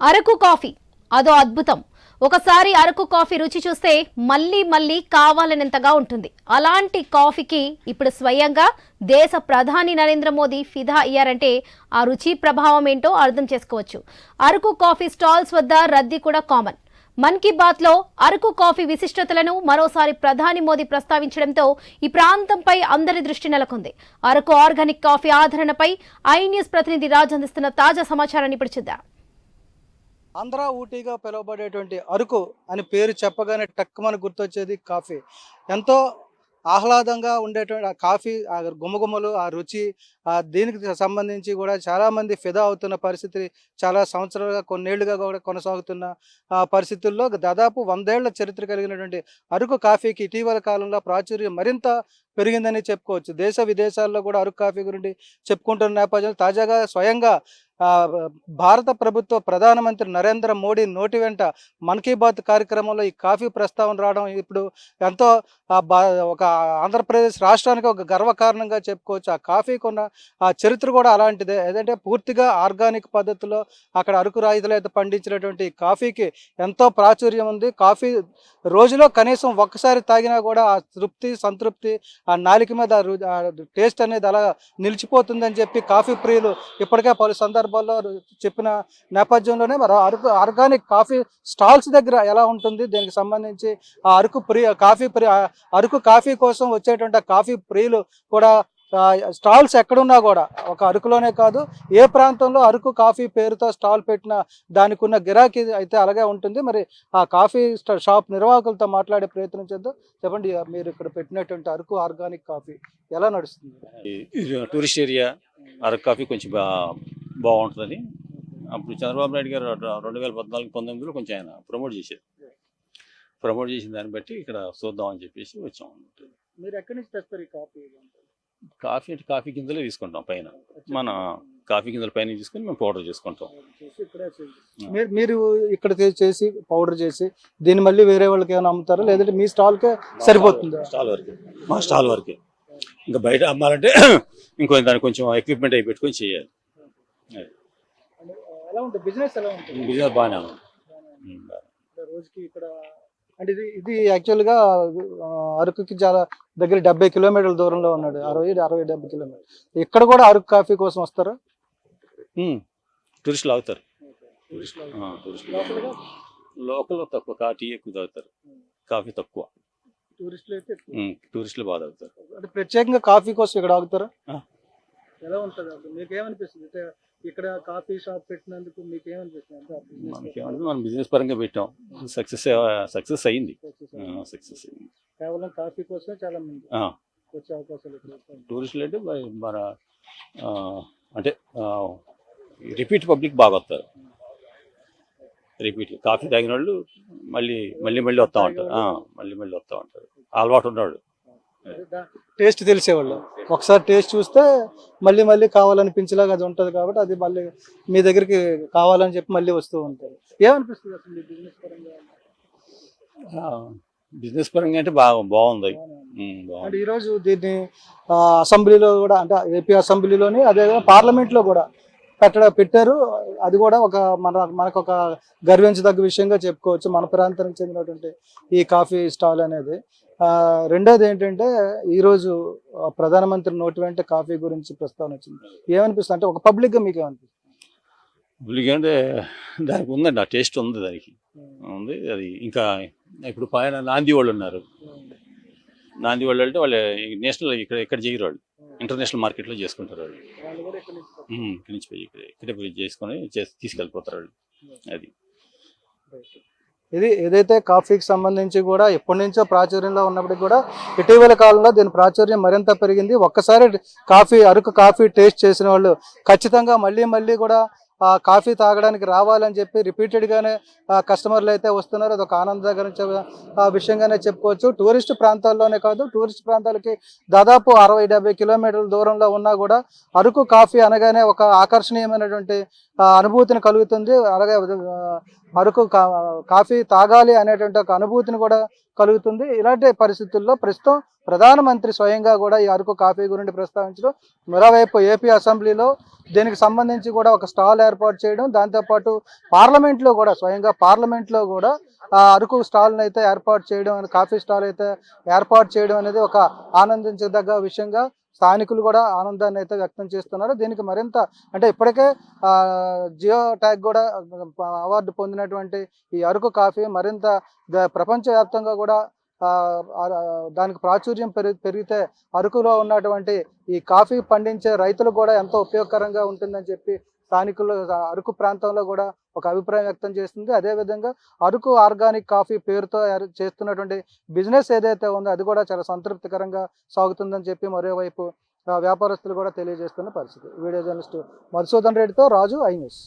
Araku coffee అదో అద్భుతం. ఒకసారి అరకు కాఫీ రుచి చూస్తే మళ్ళీ మళ్ళీ కావాలనేంతగా ఉంటుంది. అలాంటి కాఫీకి ఇప్పుడు స్వయంగా దేశ ప్రధాని నరేంద్ర మోదీ ఫిదా అయ్యారంటే ఆ రుచి ప్రభావం ఏంటో అర్థం చేసుకోవచ్చు. అరకు కాఫీ స్టాల్స్ వద్ద రద్దీ కూడా కామన్. మన్ కీ బాత్లో అరకు కాఫీ విశిష్టతలను మరోసారి ప్రధాని మోదీ ప్రస్తావించడంతో ఈ ప్రాంతంపై అందరి దృష్టి నెలకొంది. అరకు ఆర్గానిక్ కాఫీ ఆదరణపై ఐ న్యూస్ ప్రతినిధి రాజ్ అందిస్తున్న తాజా సమాచారాన్ని ఇప్పుడు చూద్దాం. ఆంధ్ర ఊటీగా పిలువబడేటువంటి అరకు అని పేరు చెప్పగానే టక్కుమని గుర్తొచ్చేది కాఫీ. ఎంతో ఆహ్లాదంగా ఉండేటువంటి ఆ కాఫీ ఆ గుమగుమలు ఆ రుచి ఆ దీనికి సంబంధించి కూడా చాలామంది ఫిదా అవుతున్న పరిస్థితి చాలా సంవత్సరాలుగా కొన్నేళ్ళుగా కూడా కొనసాగుతున్న ఆ పరిస్థితుల్లో దాదాపు వందేళ్ళ చరిత్ర కలిగినటువంటి అరకు కాఫీకి ఇటీవల కాలంలో ప్రాచుర్యం మరింత పెరిగిందని చెప్పుకోవచ్చు. దేశ విదేశాల్లో కూడా అరకు కాఫీ గురించి చెప్పుకుంటున్న నేపథ్యంలో తాజాగా స్వయంగా భారత ప్రభుత్వ ప్రధానమంత్రి నరేంద్ర మోడీ నోటి వెంట మన్ కీ బాత్ కార్యక్రమంలో ఈ కాఫీ ప్రస్తావన రావడం ఇప్పుడు ఎంతో బా- ఒక ఆంధ్రప్రదేశ్ రాష్ట్రానికి ఒక గర్వకారణంగా చెప్పుకోవచ్చు. ఆ కాఫీ కొన్న ఆ చరిత్ర కూడా అలాంటిదే. ఏదంటే పూర్తిగా ఆర్గానిక్ పద్ధతిలో అక్కడ అరకు రైతులు అయితే పండించినటువంటి కాఫీకి ఎంతో ప్రాచుర్యం ఉంది. కాఫీ రోజులో కనీసం ఒక్కసారి తాగినా కూడా ఆ తృప్తి సంతృప్తి ఆ నాలిక మీద ఆ రు- టేస్ట్ అనేది అలా నిలిచిపోతుందని చెప్పి కాఫీ ప్రియులు ఇప్పటికే పలు సందర్భాల్లో చెప్పిన నేపథ్యంలోనే మరి అరకు ఆర్గానిక్ కాఫీ స్టాల్స్ దగ్గర ఎలా ఉంటుంది? దీనికి సంబంధించి ఆ అరకు ప్రియ కాఫీ ప్రియ అరకు కాఫీ కోసం వచ్చేటువంటి కాఫీ ప్రియులు కూడా స్టాల్స్ ఎక్కడున్నా కూడా ఒక అరకులోనే కాదు ఏ ప్రాంతంలో అరకు కాఫీ పేరుతో స్టాల్ పెట్టినా దానికి ఉన్న గిరాకీ అయితే అలాగే ఉంటుంది. మరి ఆ కాఫీ షాప్ నిర్వాహకులతో మాట్లాడే ప్రయత్నం చేద్దాం. చెప్పండి మీరు ఇక్కడ పెట్టినటువంటి అరకు ఆర్గానిక్ కాఫీ ఎలా నడుస్తుంది? టూరిస్ట్ ఏరియా అరకు కాఫీ కొంచెం బాగుంటుందని. అప్పుడు చంద్రబాబు నాయుడు గారు రెండు వేల పద్నాలుగు పంతొమ్మిదిలో కొంచెం ఆయన ప్రమోట్ చేశారు. ప్రమోట్ చేసిన దాన్ని బట్టి ఇక్కడ చూద్దామని చెప్పేసి వచ్చాం మీరు ఎక్కడి నుంచి తెస్తారు ఈ కాఫీ కాఫీ అంటే కాఫీ గింజలే తీసుకుంటాం పైన. మన కాఫీ గింజల పైన తీసుకొని మేము పౌడర్ చేసుకుంటాం. మీరు మీరు ఇక్కడ చేసి పౌడర్ చేసి దీన్ని మళ్ళీ వేరే వాళ్ళకి ఏమైనా అమ్ముతారా? లేదంటే మీ స్టాల్కే సరిపోతుందా? స్టాల్ వరకే. మా స్టాల్ వరకే. ఇంకా బయట అమ్మాలంటే ఇంకో దానికి కొంచెం ఎక్విప్మెంట్ అయి పెట్టుకొని చేయాలి. ఎలా ఉంటుంది? బిజినెస్ ఎలా ఉంటుంది? బిజినెస్ బాగానే ఉంది. రోజుకి ఇక్కడ అంటే ఇది ఇది యాక్చువల్గా అరకుకి చాలా దగ్గర డెబ్బై కిలోమీటర్ల దూరంలో ఉన్నాడు. అరవై అరవై డెబ్బై కిలోమీటర్లు. ఇక్కడ కూడా అరకు కాఫీ కోసం వస్తారా? టూరిస్టులు అవుతారు ఆ, టూరిస్టులు లోకల్ తక్కువ కా టీ ఎక్కువ తాగుతారు. కాఫీ తక్కువ. టూరిస్టులు అయితే టూరిస్టులు బాగా తాగుతారు. అంటే ప్రత్యేకంగా కాఫీ కోసం ఇక్కడ ఆగుతారా. ఎలా ఉంటుంది మీకు ఏమనిపిస్తుంది? అంటే ఇక్కడ కాఫీ షాప్ పెట్టినందుకు మీకు ఏమనిపిస్తుంది మనకేమంటే మనం బిజినెస్ పరంగా పెట్టాం. సక్సెస్ సక్సెస్ అయింది. సక్సెస్ అయింది. కేవలం కాఫీ కోసమే చాలా మంది వచ్చే అవకాశాలు. టూరిస్టులు అంటే మన అంటే రిపీట్ పబ్లిక్ బాగా వస్తారు. రిపీట్ కాఫీ తాగిన వాళ్ళు మళ్ళీ మళ్ళీ మళ్ళీ వస్తూ ఉంటారు. మళ్ళీ మళ్ళీ వస్తూ ఉంటారు. అలవాటు ఉన్నాడు టేస్ట్ తెలిసేవాళ్ళు. ఒకసారి టేస్ట్ చూస్తే మళ్ళీ మళ్ళీ కావాలనిపించేలాగా అది ఉంటుంది కాబట్టి అది మళ్ళీ మీ దగ్గరికి కావాలని చెప్పి మళ్ళీ వస్తూ ఉంటారు. ఏమనిపిస్తుంది అసలు బిజినెస్ పరంగా? బిజినెస్ పరంగా అంటే బాగా బాగుంది. అంటే ఈరోజు దీన్ని అసెంబ్లీలో కూడా అంటే ఏపీ అసెంబ్లీలోని అదే పార్లమెంట్లో కూడా పెట్టడం పెట్టారు. అది కూడా ఒక మన మనకు ఒక గర్వించదగ్గ విషయంగా చెప్పుకోవచ్చు. మన ప్రాంతానికి చెందినటువంటి ఈ కాఫీ స్టాల్ అనేది. ఆ, రెండోది ఏంటంటే ఈరోజు ప్రధానమంత్రి నోటి వెంట కాఫీ గురించి ప్రస్తావన వచ్చింది. ఏమనిపిస్తుంది అంటే ఒక పబ్లిక్గా మీకు ఏమనిపిస్తుంది పులికి అంటే దానికి ఉందండి ఆ టేస్ట్ ఉంది దానికి. ఉంది అది ఇంకా ఇప్పుడు పైన నాంది వాళ్ళు ఉన్నారు. నాంది వాళ్ళు అంటే వాళ్ళు నేషనల్ ఇక్కడ ఇక్కడ చేయరు వాళ్ళు. ఇంటర్నేషనల్ మార్కెట్లో చేసుకుంటారు వాళ్ళు. ఇక్కడి నుంచి పోయి ఇక్కడ చేసుకొని చేసి తీసుకెళ్ళిపోతారు వాళ్ళు. అది. ఇది ఏదైతే కాఫీకి సంబంధించి కూడా ఎప్పటి నుంచో ప్రాచుర్యంలో ఉన్నప్పటికీ కూడా ఇటీవల కాలంలో దీని ప్రాచుర్యం మరింత పెరిగింది. ఒక్కసారి కాఫీ అరకు కాఫీ టేస్ట్ చేసిన వాళ్ళు ఖచ్చితంగా మళ్ళీ మళ్ళీ కూడా కాఫీ తాగడానికి రావాలని చెప్పి రిపీటెడ్ గానే కస్టమర్లు అయితే వస్తున్నారు. అదొక ఆనందకరించే విషయంగానే చెప్పుకోవచ్చు. టూరిస్ట్ ప్రాంతాల్లోనే కాదు టూరిస్ట్ ప్రాంతాలకి దాదాపు అరవై డెబ్బై కిలోమీటర్ల దూరంలో ఉన్నా కూడా అరకు కాఫీ అనగానే ఒక ఆకర్షణీయమైనటువంటి అనుభూతిని కలుగుతుంది. అలాగే ఆ, అరకు కాఫీ తాగాలి అనేటువంటి ఒక అనుభూతిని కూడా కలుగుతుంది. ఇలాంటి పరిస్థితుల్లో ప్రస్తుతం ప్రధానమంత్రి స్వయంగా కూడా ఈ అరకు కాఫీ గురించి ప్రస్తావించడం మరోవైపు ఏపీ అసెంబ్లీలో దీనికి సంబంధించి కూడా ఒక స్టాల్ ఏర్పాటు చేయడం దాంతోపాటు పార్లమెంట్లో కూడా స్వయంగా పార్లమెంట్లో కూడా ఆ అరకు స్టాల్ని అయితే ఏర్పాటు చేయడం కాఫీ స్టాల్ అయితే ఏర్పాటు చేయడం అనేది ఒక ఆనందించదగ్గ విషయంగా స్థానికులు కూడా ఆనందాన్ని అయితే వ్యక్తం చేస్తున్నారు. దీనికి మరింత అంటే ఇప్పటికే జియో ట్యాగ్ కూడా అవార్డు పొందినటువంటి ఈ అరకు కాఫీ మరింత ప్రపంచవ్యాప్తంగా కూడా దానికి ప్రాచుర్యం పెరిగి పెరిగితే అరకులో ఉన్నటువంటి ఈ కాఫీ పండించే రైతులు కూడా ఎంతో ఉపయోగకరంగా ఉంటుందని చెప్పి స్థానికులు అరకు ప్రాంతంలో కూడా ఒక అభిప్రాయం వ్యక్తం చేస్తుంది. అదేవిధంగా అరకు ఆర్గానిక్ కాఫీ పేరుతో చేస్తున్నటువంటి బిజినెస్ ఏదైతే ఉందో అది కూడా చాలా సంతృప్తికరంగా సాగుతుందని చెప్పి మరోవైపు వ్యాపారస్తులు కూడా తెలియజేస్తున్న పరిస్థితి. వీడియో జర్నలిస్ట్ మధుసూదన్ రెడ్డితో రాజు ఐ న్యూస్.